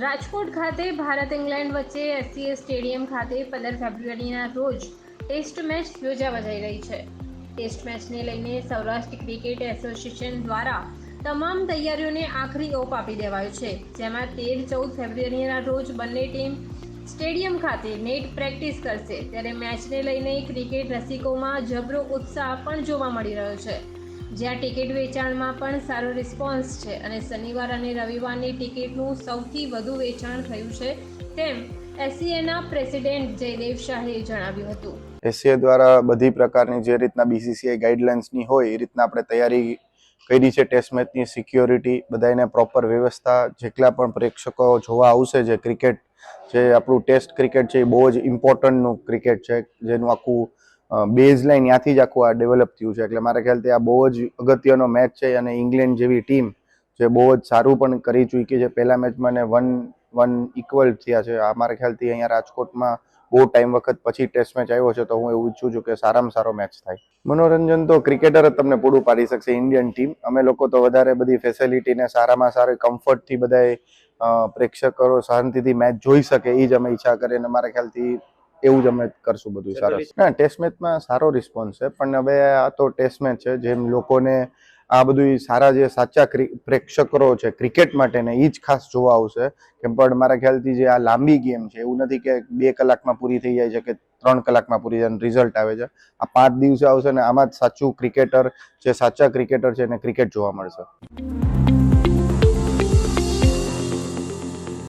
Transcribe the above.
રાજકોટ ખાતે ભારત ઇંગ્લેન્ડ વચ્ચે SCA stadium ખાતે પંદર ફેબ્રુઆરીના રોજ ટેસ્ટ મેચ યોજાવા જઈ રહી છે. ટેસ્ટ મેચને લઈને સૌરાષ્ટ્ર ક્રિકેટ એસોસિએશન દ્વારા તમામ તૈયારીઓને આખરી ઓપ આપી દેવાયો છે, જેમાં તેર ચૌદ ફેબ્રુઆરીના રોજ બંને ટીમ સ્ટેડિયમ ખાતે નેટ પ્રેક્ટિસ કરશે. ત્યારે મેચને લઈને ક્રિકેટ રસિકોમાં જબરો ઉત્સાહ પણ જોવા મળી રહ્યો છે. જ્યાં ટિકિટ વેચાણમાં પણ સારો રિસ્પોન્સ છે અને શનિવાર અને રવિવારની ટિકિટનું સૌથી વધુ વેચાણ થયું છે તેમ એસસીએના પ્રેસિડેન્ટ જયદેવ શાહે જણાવ્યું હતું. એસીએ દ્વારા બધી પ્રકારની જે રીતના બીસીસીઆઈ ગાઈડલાઇન્સની હોય, એ રીતના આપણે તૈયારી કરી છે ટેસ્ટ મેચની સિક્યોરિટી બધાને પ્રોપર વ્યવસ્થા, જેટલા પણ પ્રેક્ષકો જોવા આવશે, જે ક્રિકેટ જે આપણું ટેસ્ટ ક્રિકેટ છે, એ બહુ જ ઇમ્પોર્ટન્ટનું ક્રિકેટ છે, જેનું આખું બેઝ લાઇન ત્યાંથી જ આખું આ ડેવલપ થયું છે. એટલે મારા ખ્યાલથી આ બહુ જ અગત્યનો મેચ છે અને ઇંગ્લેન્ડ જેવી ટીમ જે બહુ જ સારું પણ કરી ચૂકી છે. પહેલા મેચમાં ને વન વન ઇક્વલ થયા છે. આ મારા ખ્યાલથી અહીંયા રાજકોટમાં બહુ ટાઈમ વખત પછી ટેસ્ટ મેચ આવ્યો છે. તો હું એવું ઈચ્છું છું કે સારામાં સારો મેચ થાય. મનોરંજન તો ક્રિકેટર જ તમને પૂરું પાડી શકશે ઇન્ડિયન ટીમ અમે લોકો તો વધારે બધી ફેસિલિટીને સારામાં સારી કમ્ફર્ટથી બધાએ પ્રેક્ષકો શાંતિથી મેચ જોઈ શકે એ જ અમે ઈચ્છા કરીએ. અને મારા ખ્યાલથી એવું જ અમે કરશું બધું સરસ. ના ટેસ્ટ મેચમાં સારો રિસ્પોન્સ છે પણ હવે આ તો ટેસ્ટ મેચ છે જેમ લોકોને આ બધું સારા જે સાચા પ્રેક્ષકો છે ક્રિકેટ માટેને એ જ ખાસ જોવા આવશે કેમ પણ મારા ખ્યાલથી જે આ લાંબી ગેમ છે એવું નથી કે બે કલાકમાં પૂરી થઈ જાય છે કે ત્રણ કલાકમાં પૂરી જાય રિઝલ્ટ આવે છે. આ પાંચ દિવસે આવશે ને આમાં જ સાચું ક્રિકેટર જે સાચા ક્રિકેટર છે એને ક્રિકેટ જોવા મળશે.